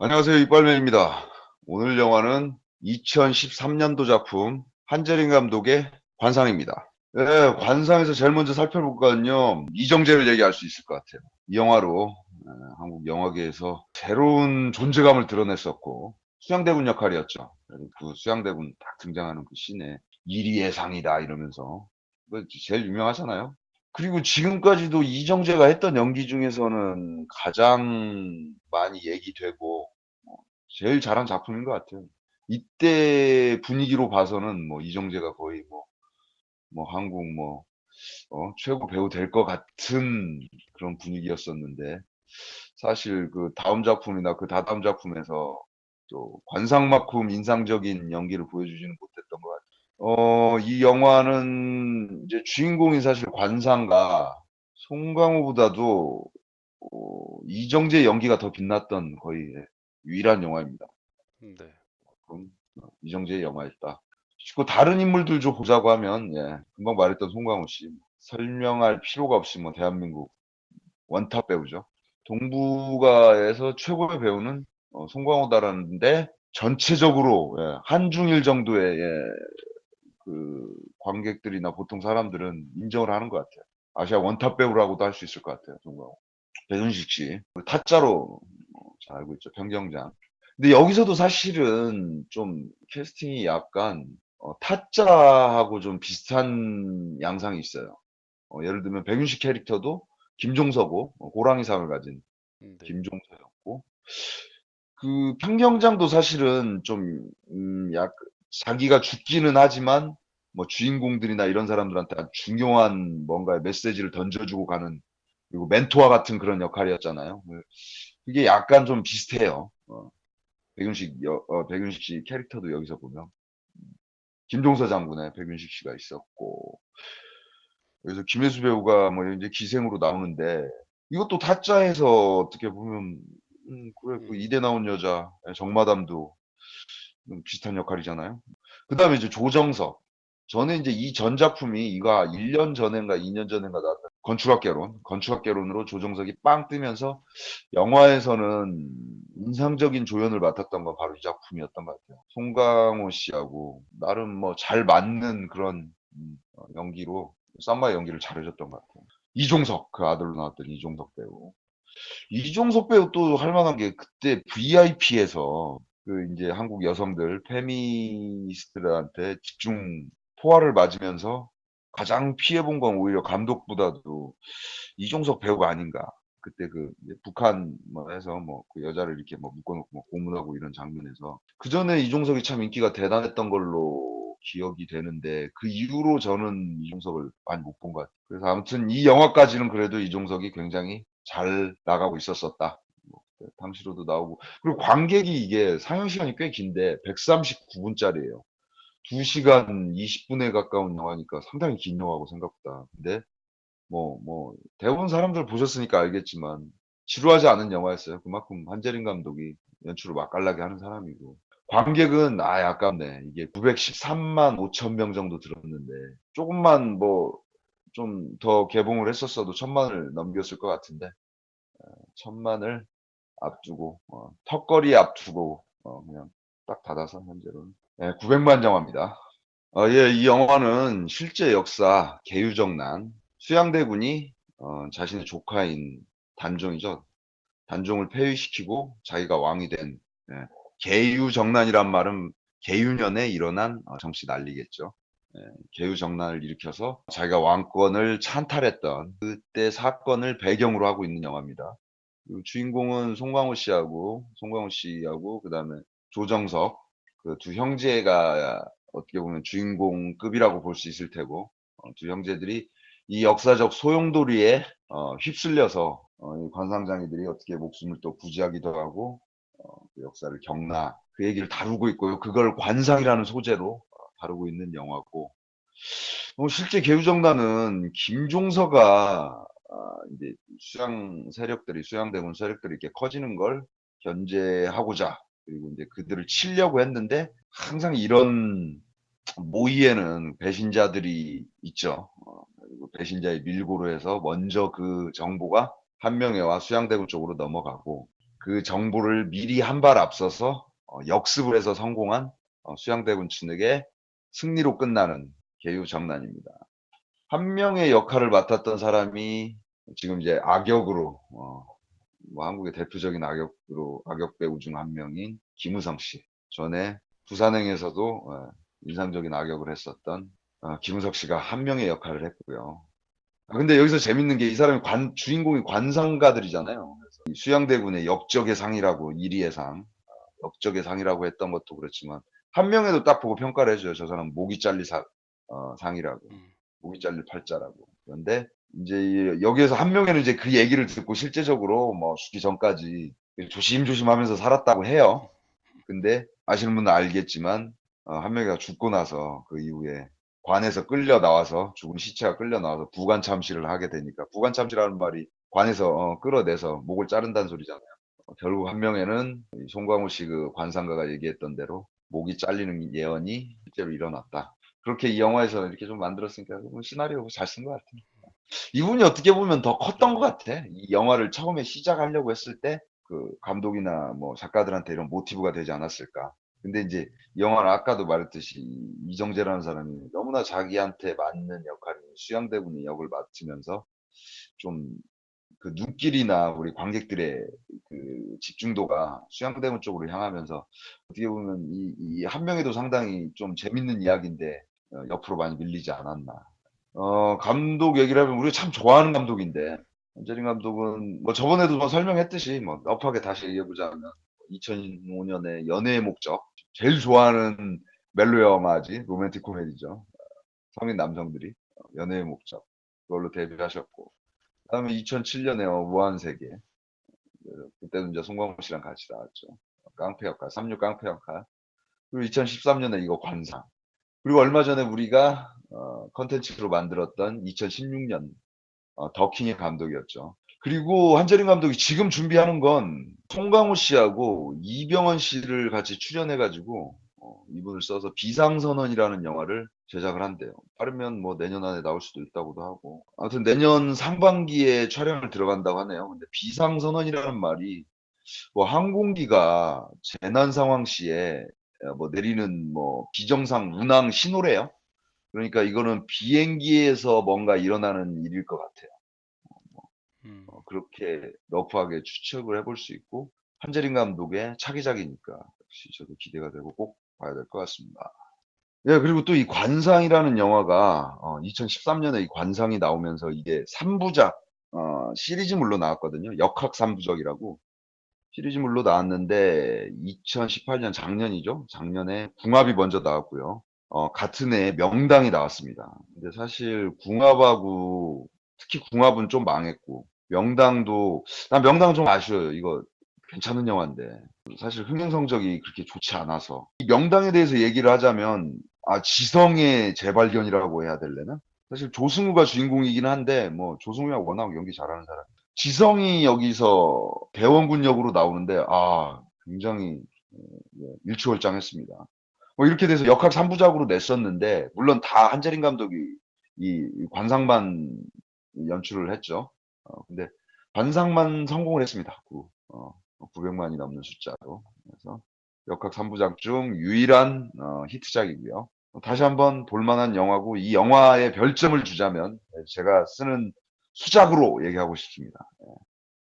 안녕하세요. 이빨맨입니다. 오늘 영화는 2013년도 작품 한재림 감독의 관상입니다. 네, 관상에서 제일 먼저 살펴볼 거는요. 이정재를 얘기할 수 있을 것 같아요. 이 영화로 네, 한국 영화계에서 새로운 존재감을 드러냈었고 수양대군 역할이었죠. 그 수양대군 딱 등장하는 그 씬에 일이 예상이다 이러면서 그 제일 유명하잖아요. 그리고 지금까지도 이정재가 했던 연기 중에서는 가장 많이 얘기되고 어, 제일 잘한 작품인 것 같아요. 이때 분위기로 봐서는 뭐 이정재가 거의 뭐, 뭐 한국 뭐 어, 최고 배우 될 것 같은 그런 분위기였었는데 사실 그 다음 작품이나 그 다다음 작품에서 또 관상만큼 인상적인 연기를 보여주지는 같아요. 어, 이 영화는 이제 주인공이 사실 관상가 송강호보다도 어, 이정재 연기가 더 빛났던 거의 유일한 영화입니다. 네. 그럼 어, 이정재의 영화였다. 그리고 다른 인물들 좀 보자고 하면 예, 금방 말했던 송강호 씨 설명할 필요가 없이 뭐 대한민국 원탑 배우죠. 동북아에서 최고의 배우는 어, 송강호다라는데 전체적으로 예, 한중일 정도의 예, 그 관객들이나 보통 사람들은 인정을 하는 것 같아요. 아시아 원탑 배우라고도 할 수 있을 것 같아요. 송강호. 배윤식 씨. 그 타짜로 어, 잘 알고 있죠. 평경장. 근데 여기서도 사실은 좀 캐스팅이 약간 어, 타짜하고 좀 비슷한 양상이 있어요. 어, 예를 들면 백윤식 캐릭터도 김종서고 어, 호랑이상을 가진 네. 김종서였고 그 평경장도 사실은 좀 음, 약 자기가 죽기는 하지만 뭐 주인공들이나 이런 사람들한테 중요한 뭔가의 메시지를 던져주고 가는 그리고 멘토와 같은 그런 역할이었잖아요. 그- 그게 약간 좀 비슷해요. 어, 백윤식 여- 어, 백윤식 씨 캐릭터도 여기서 보면 김종서 장군의 백윤식 씨가 있었고 그래서 김혜수 배우가 뭐 이제 기생으로 나오는데 이것도 타짜에서 어떻게 보면 음, 그래 그 음. 이대 나온 여자 정마담도 음, 비슷한 역할이잖아요. 그 다음에 이제 조정석. 저는 이제 이 전 작품이 이거 1년 전인가 2년 전인가 나왔던 건축학개론, 건축학개론으로 조정석이 빵 뜨면서 영화에서는 인상적인 조연을 맡았던 건 바로 이 작품이었던 것 같아요. 송강호 씨하고 나름 뭐 잘 맞는 그런 음, 어, 연기로 쌈마 연기를 잘해줬던 것 같아요. 이종석 그 아들로 나왔던 이종석 배우. 이종석 배우 또 할 만한 게 그때 VIP에서 그 이제 한국 여성들 페미니스트들한테 집중 포화를 맞으면서 가장 피해 본 건 오히려 감독보다도 이종석 배우가 아닌가. 그때 그 북한 뭐 해서 뭐 그 여자를 이렇게 뭐 묶어놓고 뭐 고문하고 이런 장면에서 그 전에 이종석이 참 인기가 대단했던 걸로 기억이 되는데 그 이후로 저는 이종석을 많이 못 본 것 같아요. 그래서 아무튼 이 영화까지는 그래도 이종석이 굉장히 잘 나가고 있었었다. 뭐, 당시로도 나오고 그리고 관객이 이게 상영 시간이 꽤 긴데 139분짜리예요. 2시간 20분에 가까운 영화니까 상당히 긴 영화고 생각보다. 근데 뭐, 뭐, 대부분 사람들 보셨으니까 알겠지만 지루하지 않은 영화였어요. 그만큼 한재림 감독이 연출을 맛깔나게 하는 사람이고. 관객은 아 아깝네. 이게 913만 5천 명 정도 들었는데 조금만 뭐 좀 더 개봉을 했었어도 천만을 넘겼을 것 같은데 천만을 앞두고 어, 턱걸이 앞두고 어, 그냥 딱 닫아서 현재로는 네, 900만 영화입니다. 어, 예, 이 영화는 실제 역사 개유정난 수양대군이 어, 자신의 조카인 단종이죠. 단종을 폐위시키고 자기가 왕이 된 예, 개유정난이란 말은 개유년에 일어난 어, 정치 난리겠죠. 예, 개유정난을 일으켜서 자기가 왕권을 찬탈했던 그때 사건을 배경으로 하고 있는 영화입니다. 주인공은 송강호 씨하고 송강호 씨하고 그다음에 조정석 그 두 형제가 어떻게 보면 주인공급이라고 볼 수 있을 테고 어, 두 형제들이 이 역사적 소용돌이에 어, 휩쓸려서 어, 이 관상장이들이 어떻게 목숨을 또 부지하기도 하고 어, 그 역사를 경나 그 얘기를 다루고 있고요. 그걸 관상이라는 소재로 어, 다루고 있는 영화고 어, 실제 개우정단은 김종서가 아, 이제 수양 세력들이 수양 대군 세력들이 이렇게 커지는 걸 견제하고자 그리고 이제 그들을 치려고 했는데 항상 이런 모의에는 배신자들이 있죠. 어, 그리고 배신자의 밀고로 해서 먼저 그 정보가 한명회와 수양대군 쪽으로 넘어가고 그 정보를 미리 한 발 앞서서 어, 역습을 해서 성공한 어, 수양대군 진흙의 승리로 끝나는 개유정난입니다. 한 명의 역할을 맡았던 사람이 지금 이제 악역으로 어, 뭐 한국의 대표적인 악역으로 악역 배우 중 한 명인 김우성 씨. 전에 부산행에서도 어, 인상적인 악역을 했었던 어, 김우석 씨가 한 명의 역할을 했고요. 아, 근데 여기서 재밌는 게 이 사람이 관, 주인공이 관상가들이잖아요. 수양대군의 역적의 상이라고 이리의 상, 어, 역적의 상이라고 했던 것도 그렇지만 한 명에도 딱 보고 평가를 해줘요. 저 사람 목이 사, 어, 상이라고, 음. 목이 잘릴 팔자라고. 그런데 이제 이- 여기에서 한 명에는 이제 그 얘기를 듣고 실제적으로 뭐 죽기 전까지 조심조심하면서 살았다고 해요. 근데 아시는 분은 알겠지만 어, 한 명이가 죽고 나서 그 이후에 관에서 끌려 나와서 죽은 시체가 끌려 나와서 부관 참시를 하게 되니까 부관 참시라는 말이 관에서 어, 끌어내서 목을 자른다는 소리잖아요. 어, 결국 한 명에는 이 송광호 씨 그 관상가가 얘기했던 대로 목이 잘리는 예언이 실제로 일어났다. 그렇게 이 영화에서 이렇게 좀 만들었으니까 뭐 시나리오 잘 쓴 것 같아요. 이분이 어떻게 보면 더 컸던 것 같아. 이 영화를 처음에 시작하려고 했을 때 그 감독이나 뭐 작가들한테 이런 모티브가 되지 않았을까. 근데 이제 이 영화는 아까도 말했듯이 이- 이정재라는 사람이 너무나 자기한테 맞는 역할인 수양대군의 역을 맡으면서 좀 그 눈길이나 우리 관객들의 그 집중도가 수양대군 쪽으로 향하면서 어떻게 보면 이, 이한 명에도 상당히 좀 재밌는 이야기인데 어, 옆으로 많이 밀리지 않았나. 어, 감독 얘기를 하면 우리가 참 좋아하는 감독인데 안재린 감독은 뭐 저번에도 뭐 설명했듯이 뭐 넙하게 다시 얘기해보자면 2005년에 연애의 목적 제일 좋아하는 멜로 영화지 로맨틱 코미디죠. 성인 남성들이 어, 연애의 목적 그걸로 데뷔하셨고 그다음에 2007년에 무한세계. 그- 그때는 이제 송광호 씨랑 같이 나왔죠. 깡패 역할 36 깡패 역할. 그리고 2013년에 이거 관상 그리고 얼마 전에 우리가 어, 컨텐츠로 만들었던 2016년 어, 더킹의 감독이었죠. 그리고 한재림 감독이 지금 준비하는 건 송강호 씨하고 이병헌 씨를 같이 출연해가지고 어, 이분을 써서 비상선언이라는 영화를 제작을 한대요. 빠르면 뭐 내년 안에 나올 수도 있다고도 하고. 아무튼 내년 상반기에 촬영을 들어간다고 하네요. 근데 비상선언이라는 말이 뭐 항공기가 재난 상황 시에 어, 뭐 내리는 뭐 비정상 운항 신호래요. 그러니까 이거는 비행기에서 뭔가 일어나는 일일 것 같아요. 음. 어, 그렇게 러프하게 추측을 해볼 수 있고 한재림 감독의 차기작이니까 역시 저도 기대가 되고 꼭 봐야 될 것 같습니다. 예, 그리고 또 이 관상이라는 영화가 2013년에 이 관상이 나오면서 이게 3부작 어, 시리즈물로 나왔거든요. 역학 3부작이라고 시리즈물로 나왔는데 2018년 작년이죠. 작년에 궁합이 먼저 나왔고요. 어, 같은 해에 명당이 나왔습니다. 근데 사실 궁합하고 특히 궁합은 좀 망했고 명당도 난 명당 좀 아쉬워요. 이거 괜찮은 영화인데 사실 흥행 성적이 그렇게 좋지 않아서 이 명당에 대해서 얘기를 하자면 아 지성의 재발견이라고 해야 될래나? 사실 조승우가 주인공이긴 한데 뭐 조승우가 워낙 연기 잘하는 사람. 지성이 여기서 배원군 역으로 나오는데 아 굉장히 어, 예, 일취월장했습니다. 뭐 이렇게 돼서 역학 3부작으로 냈었는데 물론 다 한재림 감독이 이 관상만 연출을 했죠. 어, 근데 관상만 성공을 했습니다. 구, 어, 900만이 넘는 숫자로. 그래서 역학 3부작 중 유일한 어, 히트작이고요. 다시 한번 볼만한 영화고 이 영화에 별점을 주자면 제가 쓰는 수작으로 얘기하고 싶습니다. 예.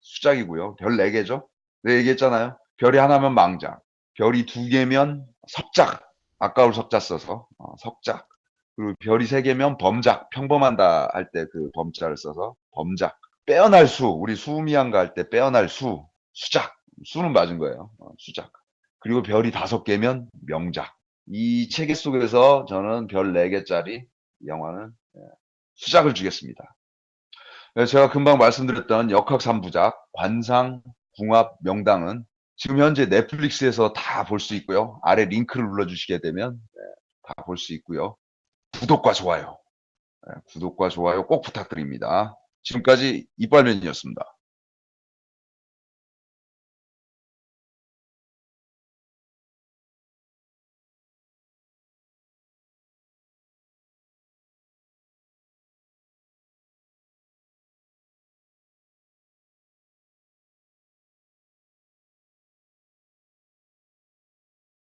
수작이고요. 별 4개죠. 네, 얘기했잖아요. 별이 하나면 망작, 별이 두 개면 석작, 아까울 석자 써서 어, 석작. 그리고 별이 세 개면 범작, 평범한다 할 때 그 범자를 써서 범작. 빼어날 수, 우리 수미양가 할 때 빼어날 수, 수작. 수는 맞은 거예요. 어, 수작. 그리고 별이 다섯 개면 명작. 이 체계 속에서 저는 별 4개짜리 영화는 예, 수작을 주겠습니다. 네, 제가 금방 말씀드렸던 역학 3부작, 관상, 궁합, 명당은 지금 현재 넷플릭스에서 다 볼 수 있고요. 아래 링크를 눌러주시게 되면 다 볼 수 있고요. 구독과 좋아요. 네, 구독과 좋아요 꼭 부탁드립니다. 지금까지 이빨면이었습니다.